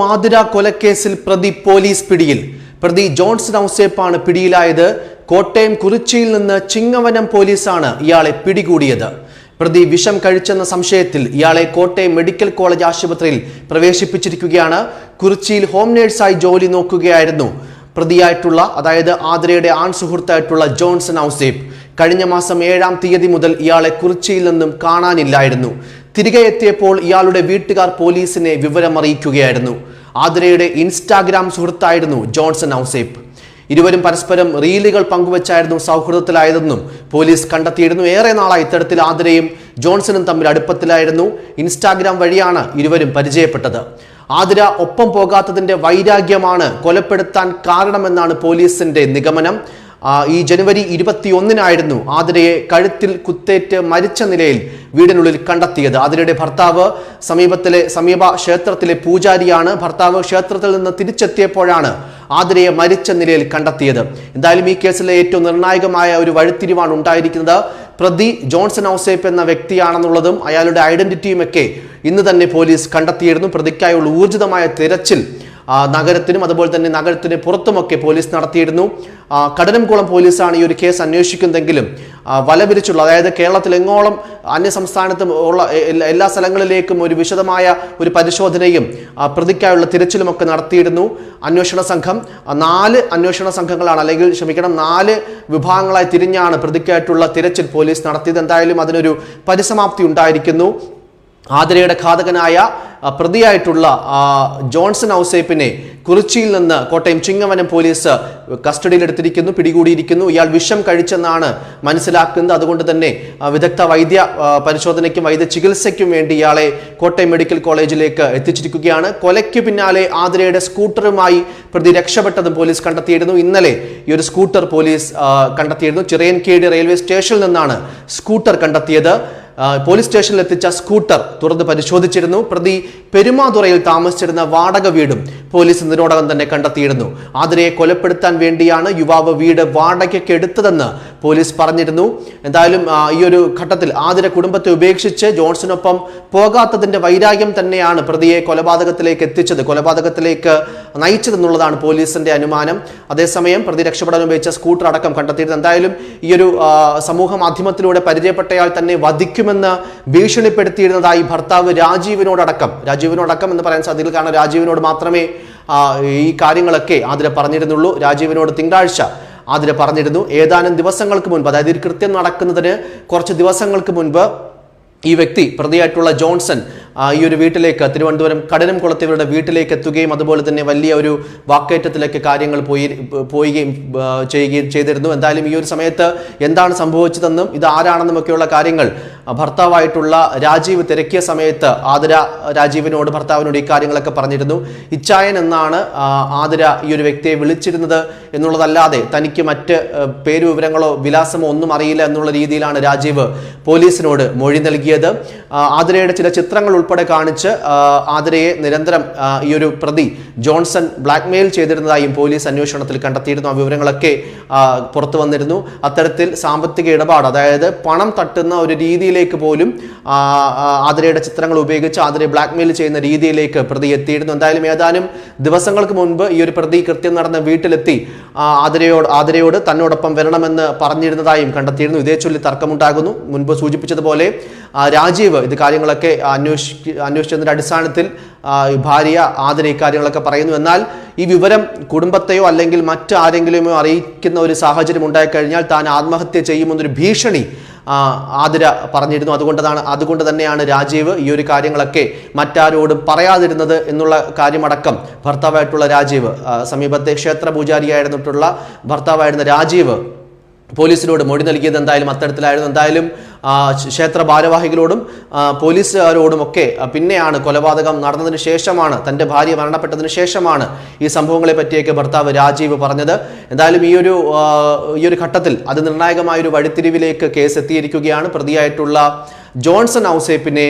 മാതിര കൊലക്കേസിൽ പ്രതി പോലീസ് പിടിയിൽ. പ്രതി ജോൺസൺ ഔസേപ്പാണ് പിടിയിലായത്. കോട്ടയം കുറിച്ചിയിൽ നിന്ന് ചിങ്ങവനം പോലീസാണ് ഇയാളെ പിടികൂടിയത്. പ്രതി വിഷം കഴിച്ചെന്ന സംശയത്തിൽ ഇയാളെ കോട്ടയം മെഡിക്കൽ കോളേജ് ആശുപത്രിയിൽ പ്രവേശിപ്പിച്ചിരിക്കുകയാണ്. കുറിച്ചിയിൽ ഹോം നേഴ്സായി ജോലി നോക്കുകയായിരുന്നു പ്രതിയായിട്ടുള്ള അതായത് ആതിരയുടെ ആൺ സുഹൃത്തായിട്ടുള്ള ജോൺസൺ ഔസേപ്പ് കഴിഞ്ഞ മാസം ഏഴാം തീയതി മുതൽ ഇയാളെ കുറിച്ചിയിൽ നിന്നും കാണാനില്ലായിരുന്നു. തിരികെ എത്തിയപ്പോൾ ഇയാളുടെ വീട്ടുകാർ പോലീസിനെ വിവരമറിയിക്കുകയായിരുന്നു. ആതിരയുടെ ഇൻസ്റ്റാഗ്രാം സുഹൃത്തായിരുന്നു ജോൺസൺ ഔസേപ്പ്. ഇരുവരും പരസ്പരം റീലുകൾ പങ്കുവച്ചായിരുന്നു സൗഹൃദത്തിലായതെന്നും പോലീസ് കണ്ടെത്തിയിരുന്നു. ഏറെ നാളായി ഇത്തരത്തിൽ ആതിരയും ജോൺസണും തമ്മിൽ അടുപ്പത്തിലായിരുന്നു. ഇൻസ്റ്റാഗ്രാം വഴിയാണ് ഇരുവരും പരിചയപ്പെട്ടത്. ആതിര ഒപ്പം പോകാത്തതിന്റെ വൈരാഗ്യമാണ് കൊലപ്പെടുത്താൻ കാരണമെന്നാണ് പോലീസിന്റെ നിഗമനം. ഈ ജനുവരി ഇരുപത്തിയൊന്നിനായിരുന്നു ആതിരയെ കഴുത്തിൽ കുത്തേറ്റ് മരിച്ച നിലയിൽ വീടിനുള്ളിൽ കണ്ടെത്തിയത്. ആതിരയുടെ ഭർത്താവ് സമീപത്തിലെ സമീപ ക്ഷേത്രത്തിലെ പൂജാരിയാണ്. ഭർത്താവ് ക്ഷേത്രത്തിൽ നിന്ന് തിരിച്ചെത്തിയപ്പോഴാണ് ആതിരയെ മരിച്ച നിലയിൽ കണ്ടെത്തിയത്. എന്തായാലും ഈ കേസിലെ ഏറ്റവും നിർണായകമായ ഒരു വഴിത്തിരിവാണ് ഉണ്ടായിരിക്കുന്നത്. പ്രതി ജോൺസൺ ഔസേപ്പ് എന്ന വ്യക്തിയാണെന്നുള്ളതും അയാളുടെ ഐഡന്റിറ്റിയും ഒക്കെ ഇന്ന് തന്നെ പോലീസ് കണ്ടെത്തിയിരുന്നു. പ്രതിക്കായുള്ള ഊർജിതമായ തിരച്ചിൽ നഗരത്തിനും അതുപോലെ തന്നെ നഗരത്തിന് പുറത്തുമൊക്കെ പോലീസ് നടത്തിയിരുന്നു. കടനംകുളം പോലീസാണ് ഈ ഒരു കേസ് അന്വേഷിക്കുന്നതെങ്കിലും വലവിരിച്ചുള്ള അതായത് കേരളത്തിലെങ്ങോളം അന്യ സംസ്ഥാനത്തും ഉള്ള എല്ലാ- സ്ഥലങ്ങളിലേക്കും ഒരു വിശദമായ ഒരു പരിശോധനയും പ്രതിക്കായുള്ള തിരച്ചിലുമൊക്കെ നടത്തിയിരുന്നു. അന്വേഷണ സംഘം നാല് അന്വേഷണ സംഘങ്ങളാണ് അല്ലെങ്കിൽ ക്ഷമിക്കണം നാല് വിഭാഗങ്ങളായി തിരിഞ്ഞാണ് പ്രതിക്കായിട്ടുള്ള തിരച്ചിൽ പോലീസ് നടത്തിയത്. എന്തായാലും അതിനൊരു പരിസമാപ്തി ഉണ്ടായിരിക്കുന്നു. ആതിരയുടെ ഘാതകനായ പ്രതിയായിട്ടുള്ള ജോൺസൺ ഔസേപ്പിനെ കുറിച്ചിയിൽ നിന്ന് കോട്ടയം ചിങ്ങവനം പോലീസ് കസ്റ്റഡിയിലെടുത്തിരിക്കുന്നു പിടികൂടിയിരിക്കുന്നു. ഇയാൾ വിഷം കഴിച്ചെന്നാണ് മനസ്സിലാക്കുന്നത്. അതുകൊണ്ട് തന്നെ വിദഗ്ധ വൈദ്യ പരിശോധനയ്ക്കും വൈദ്യ ചികിത്സയ്ക്കും വേണ്ടി ഇയാളെ കോട്ടയം മെഡിക്കൽ കോളേജിലേക്ക് എത്തിച്ചിരിക്കുകയാണ്. കൊലയ്ക്ക് പിന്നാലെ ആതിരയുടെ സ്കൂട്ടറുമായി പ്രതി രക്ഷപ്പെട്ടതും പോലീസ് കണ്ടെത്തിയിരുന്നു. ഇന്നലെ ഈ ഒരു സ്കൂട്ടർ പോലീസ് കണ്ടെത്തിയിരുന്നു. ചിറയൻകേടി റെയിൽവേ സ്റ്റേഷനിൽ നിന്നാണ് സ്കൂട്ടർ കണ്ടെത്തിയത്. പോലീസ് സ്റ്റേഷനിൽ എത്തിച്ച സ്കൂട്ടർ തുറന്ന് പരിശോധിച്ചിരുന്നു. പ്രതി പെരുമാതുറയിൽ താമസിച്ചിരുന്ന വാടക വീടും പോലീസ് ഇതിനോടകം തന്നെ കണ്ടെത്തിയിരുന്നു. ആതിരയെ കൊലപ്പെടുത്താൻ വേണ്ടിയാണ് യുവാവ് വീട് വാടകയ്ക്ക് എടുത്തതെന്ന് പോലീസ് പറഞ്ഞിരുന്നു. എന്തായാലും ഈ ഒരു ഘട്ടത്തിൽ ആതിര കുടുംബത്തെ ഉപേക്ഷിച്ച് ജോൺസണൊപ്പം പോകാത്തതിന്റെ വൈരാഗ്യം തന്നെയാണ് പ്രതിയെ കൊലപാതകത്തിലേക്ക് എത്തിച്ചത്. കൊലപാതകത്തിലേക്ക് നയിച്ചതെന്നുള്ളതാണ് പോലീസിന്റെ അനുമാനം. അതേസമയം പ്രതി രക്ഷപ്പെടാൻ ഉപയോഗിച്ച സ്കൂട്ടർ അടക്കം കണ്ടെത്തിയിരുന്നു എന്തായാലും ഈ ഒരു സമൂഹ മാധ്യമത്തിലൂടെ പരിചയപ്പെട്ടയാൾ തന്നെ വധിക്കുമെന്ന് ഭീഷണിപ്പെടുത്തിയിരുന്നതായി ഭർത്താവ് രാജീവിനോടക്കം രാജീവിനോടക്കം എന്ന് പറയാൻ സാധിക്കില്ല കാരണം രാജീവിനോട് മാത്രമേ ഈ കാര്യങ്ങളൊക്കെ ആതിര പറഞ്ഞിരുന്നുള്ളൂ. രാജീവിനോട് തിങ്കളാഴ്ച ആതിര പറഞ്ഞിരുന്നു. ഏതാനും ദിവസങ്ങൾക്ക് മുൻപ് അതായത് ഈ കൃത്യം നടക്കുന്നതിന് കുറച്ച് ദിവസങ്ങൾക്ക് മുൻപ് ഈ വ്യക്തി പ്രതിയായിട്ടുള്ള ജോൺസൺ ഈ ഒരു വീട്ടിലേക്ക് തിരുവനന്തപുരം കടനം കുളത്തിവരുടെ വീട്ടിലേക്ക് എത്തുകയും അതുപോലെ തന്നെ വലിയ ഒരു വാക്കേറ്റത്തിലേക്ക് കാര്യങ്ങൾ പോയി പോവുകയും ആ, ചെയ്യുകയും ചെയ്തിരുന്നു. എന്തായാലും ഈ ഒരു സമയത്ത് എന്താണ് സംഭവിച്ചതെന്നും ഇത് ആരാണെന്നും ഒക്കെയുള്ള കാര്യങ്ങൾ ഭർത്താവായിട്ടുള്ള രാജീവ് തിരക്കിയ സമയത്ത് ആതിര രാജീവിനോട് ഭർത്താവിനോട് ഈ കാര്യങ്ങളൊക്കെ പറഞ്ഞിരുന്നു. ഇച്ചായൻ എന്നാണ് ആ, ആതിര ഈ ഒരു വ്യക്തിയെ വിളിച്ചിരുന്നത് എന്നുള്ളതല്ലാതെ തനിക്ക് മറ്റ് ആ, പേര് വിവരങ്ങളോ വിലാസമോ ഒന്നും അറിയില്ല എന്നുള്ള രീതിയിലാണ് രാജീവ് പോലീസിനോട് മൊഴി നൽകിയത്. ആ, ആതിരയുടെ ചില ചിത്രങ്ങൾ ഉൾപ്പെടെ കാണിച്ച് ആതിരയെ നിരന്തരം ഈ ഒരു പ്രതി ജോൺസൺ ബ്ലാക്ക്മെയിൽ ചെയ്തിരുന്നതായും പോലീസ് അന്വേഷണത്തിൽ കണ്ടെത്തിയിരുന്നു. ആ വിവരങ്ങളൊക്കെ പുറത്തു വന്നിരുന്നു. അത്തരത്തിൽ സാമ്പത്തിക ഇടപാട് അതായത് പണം തട്ടുന്ന ഒരു രീതിയിലേക്ക് പോലും ആതിരയുടെ ചിത്രങ്ങൾ ഉപയോഗിച്ച് ആതിരയെ ബ്ലാക്ക്മെയിൽ ചെയ്യുന്ന രീതിയിലേക്ക് പ്രതി എത്തിയിരുന്നു. എന്തായാലും ഏതാനും ദിവസങ്ങൾക്ക് മുൻപ് ഈ ഒരു പ്രതി കൃത്യം നടന്ന വീട്ടിലെത്തി ആതിരയോട് ആതിരയോട് തന്നോടൊപ്പം വരണമെന്ന് പറഞ്ഞിരുന്നതായും കണ്ടെത്തിയിരുന്നു. ഇതേ ചൊല്ലി തർക്കമുണ്ടാകുന്നു. മുൻപ് സൂചിപ്പിച്ചതുപോലെ രാജീവ് ഇത് കാര്യങ്ങളൊക്കെ അന്വേഷിക്ക അന്വേഷിച്ചതിന്റെ അടിസ്ഥാനത്തിൽ ആ, ഈ ഭാര്യ ആതിര ഇക്കാര്യങ്ങളൊക്കെ പറയുന്നു. എന്നാൽ ഈ വിവരം കുടുംബത്തെയോ അല്ലെങ്കിൽ മറ്റു ആരെങ്കിലുമോ അറിയിക്കുന്ന ഒരു സാഹചര്യം ഉണ്ടായിക്കഴിഞ്ഞാൽ താൻ ആത്മഹത്യ ചെയ്യുമെന്നൊരു ഭീഷണി ആതിര പറഞ്ഞിരുന്നു. അതുകൊണ്ടതാണ് അതുകൊണ്ട് തന്നെയാണ് രാജീവ് ഈ ഒരു കാര്യങ്ങളൊക്കെ മറ്റാരോടും പറയാതിരുന്നത് എന്നുള്ള കാര്യമടക്കം ഭർത്താവായിട്ടുള്ള രാജീവ് സമീപത്തെ ക്ഷേത്ര പൂജാരിയായിരുന്നിട്ടുള്ള ഭർത്താവായിരുന്ന രാജീവ് പോലീസിനോട് മൊഴി നൽകിയത് എന്തായാലും അത്തരത്തിലായിരുന്നു. എന്തായാലും ക്ഷേത്ര ഭാരവാഹികളോടും പോലീസുകാരോടും ഒക്കെ പിന്നെയാണ് കൊലപാതകം നടന്നതിന് ശേഷമാണ് തന്റെ ഭാര്യ മരണപ്പെട്ടതിന് ശേഷമാണ് ഈ സംഭവങ്ങളെ പറ്റിയൊക്കെ ഭർത്താവ് രാജീവ് പറഞ്ഞത്. എന്തായാലും ഈ ഒരു ഈ ഒരു ഘട്ടത്തിൽ അത് നിർണായകമായ ഒരു വഴിത്തിരിവിലേക്ക് കേസ് എത്തിയിരിക്കുകയാണ്. പ്രതിയായിട്ടുള്ള ജോൺസൺ ഔസേപ്പിനെ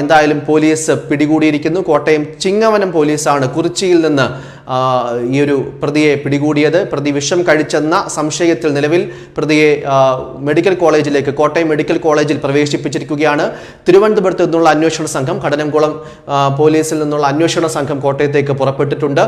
എന്തായാലും പോലീസ് പിടികൂടിയിരിക്കുന്നു. കോട്ടയം ചിങ്ങവനം പോലീസാണ് കുറിച്ചിയിൽ നിന്ന് ഈ ഒരു പ്രതിയെ പിടികൂടിയത്. പ്രതി വിഷം കഴിച്ചെന്ന സംശയത്തിൽ നിലവിൽ പ്രതിയെ മെഡിക്കൽ കോളേജിലേക്ക് കോട്ടയം മെഡിക്കൽ കോളേജിൽ പ്രവേശിപ്പിച്ചിരിക്കുകയാണ്. തിരുവനന്തപുരത്ത് നിന്നുള്ള അന്വേഷണ സംഘം കടനംകുളം പോലീസിൽ നിന്നുള്ള അന്വേഷണ സംഘം കോട്ടയത്തേക്ക് പുറപ്പെട്ടിട്ടുണ്ട്.